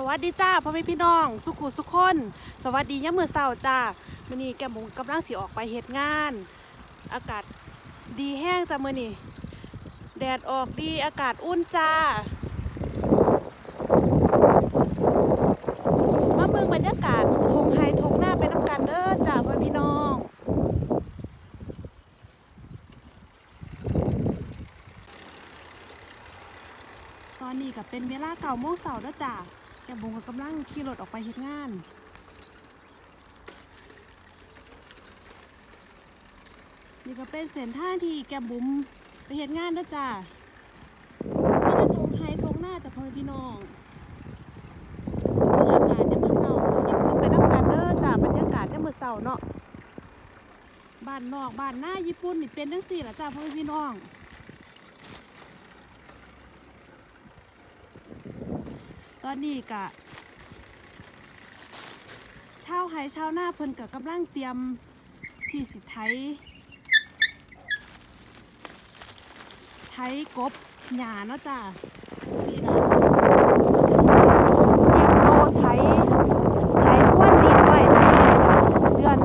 สวัสดีจ้าพ่อแม่พี่น้อง สุขุสุขคน สวัสดียามมื้อเช้าจ้ามื้อนี้แกมบุ๋มกำลังสิออกไปเฮ็ดงาน อากาศดีแห้งจ้ามื้อนี้แดดออกดีอากาศอุ่นจ้ามาเบิ่งบรรยากาศทงไฮทงหน้าไปน้ำกันเด้อจ้าพ่อแม่พี่น้องตอนนี้ก็เป็นเวลาเก่าโมงเสาร์แล้วจ้ะ แกบงก็กำลังขี่รถออกไปเฮ็ดงานนี่ก็เป็นเส้นทางที่แกบุ๋มไปเฮ็ดงานแล้วจ้ะไม่ได้ตรงไฮตรงหน้าแต่พ่อพี่น้องบรรยากาศยามมื้อเสาร์ย่าเพิ่งไปนับกันเด้อจ้ะบรรยากาศยามมื้อเสาร์เนาะบ้านนอกบ้านหน้าญี่ปุ่นนี่เป็นจังซี่ล่ะจ้ะพ่อแม่พี่น้อง อนนี้กะชาวไฮชาวหน้าเพิ่นกะกำลังเตรียมที่สิไถไถกบหยาเนาะจ้านี่นะเตรียมโตไถไถพรวนดินไว้ทั้งนั้นจ้ะเดือน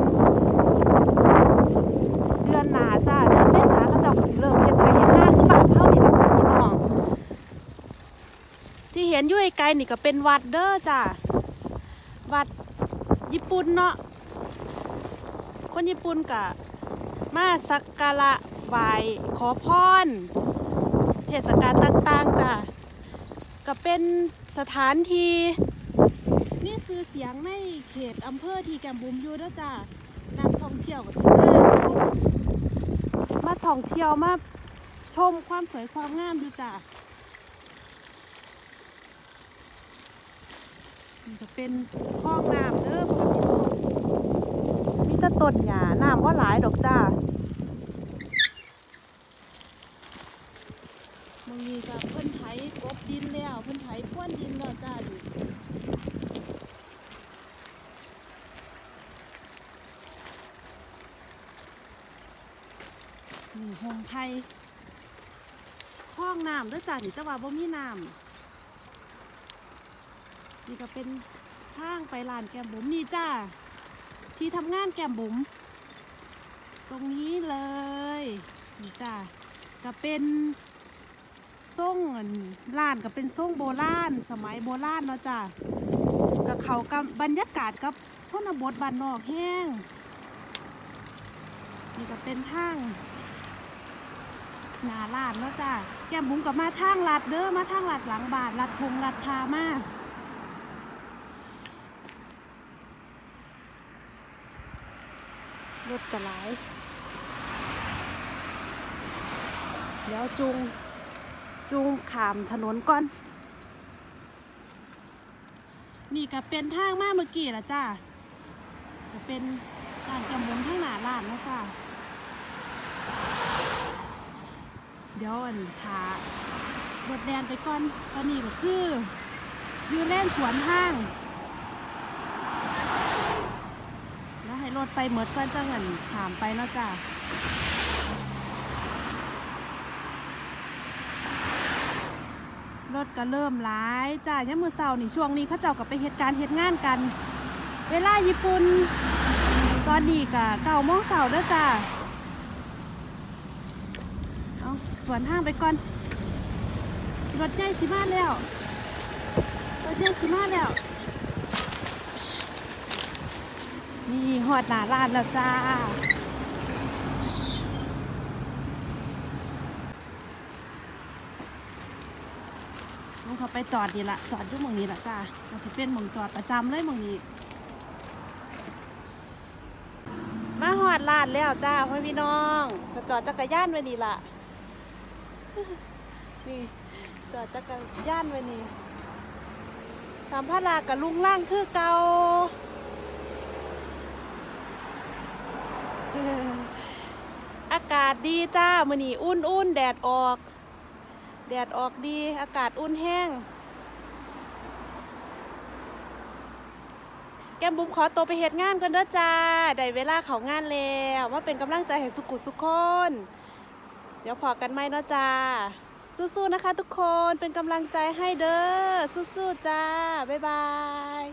เดือนหนาจ้าเดือนเมษาเขาเจ้าก็สิเริ่มเฮ็ดไถเฮ็ดนาคือบ้านเฮานี่ล่ะจ้ะพี่น้อง ที่เห็ นอยู่ไกลนี่ก็เป็นวัดเด้อจ้ะวัดญี่ปุ่นเนาะคนญี่ปุ่นกะมาสักการะไหว้ขอพรเทศกาลต่างๆจ้ะก็เป็นสถานที่มีชื่อเสียงในเขตอำเภอที่แกมบุมอยู่ด้อจ้ะนักท่องเที่ยวก็สิมาชมมาท่องเที่ยวมาชมความสวยความงามอยู่จ้ะ นจะเป็นคลองน้ำเด้อพ่อพี่น้องมีต่ต้นหญ้าน้ำว่าหลายดอกจ้ามึงมีกับเพิ่นไถกบดินแล้วเพิ่นไถพ่วนดินแล้วจ้าดินี่หงไผ่คลองน้ำด้อจ้านี่แต่ว่าบ่มีน้ำ นี่ก็เป็นทางไปลานแก้มบุ๋มนี่จ้าที่ทำงานแก้มบุ๋มตรงนี้เลยนี่จ้าก็เป็นส่งอันร้านก็เป็นส่งโบราณสมัยโบราณเนาะจ้ากับเขากับบรรยากาศกับชนบทบ้านนอกแห้งนี่ก็เป็นทางหนาลานเนาะจ้าแก้มบุ๋มกับมาทางลัดเด้อมาทางลัดหลังบาทลัดทงลัดทามา รถกระไหลายเดี๋ยวจุง จุงขามถนนก่อน นี่ก็เป็นทางมากเมื่อกี้ละจ้าก็เป็นการกำมลทางหนาลานนะจ้าเดี๋ยวอันถารถแดนไปก่อน ตอนนี้ก็คือ อยู่เล่นสวนห้าง แล้วให้ รถไปเหมือดก่อนจังหันขามไปเนาะจ้ะรถก็เริ่มหลายจ้ะยังมือเสาร์นี่ช่วงนี้เขาเจ้ากับไปเหตุการณ์เหตุงานกัน เวลาญี่ปุ่นตอนนี้กะเก่าโมงเสาร์เด้อจ้ะเอาสวนห้างไปก่อน รถใหญ่สิมาแล้ว รถใหญ่สิมาแล้ว นี่หอดหนาร้านแล้วจ้า ลงเขาไปจอดดีละจอดอยู่หมองนี้ละจ้ามันจะเป็นหมองจอดประจำเลยหมองนี้ มาหอดร้านแล้วจ้าพ่อพี่น้องก็จอดจักรยานไว้นี่ละนี่จอดจักรยานไว้นี่ตามพระรากับลุงล่างคือเกาเอากาศดีจ้ามื้อนี้อุ่นอุ่นๆแดดออก แดดออกดี อากาศอุ่นแห้ง แก้มบุ๋มขอตัวไปเฮ็ดงานก่อนเด้อจ้า ได้เวลาเขางานแล้วมาเป็นกำลังใจให้สุกุสุกคน เดี๋ยวพอกันไหมเนาะจ้า สู้ๆนะคะทุกคน เป็นกำลังใจให้เด้อ สู้ๆจ้า บ๊ายบาย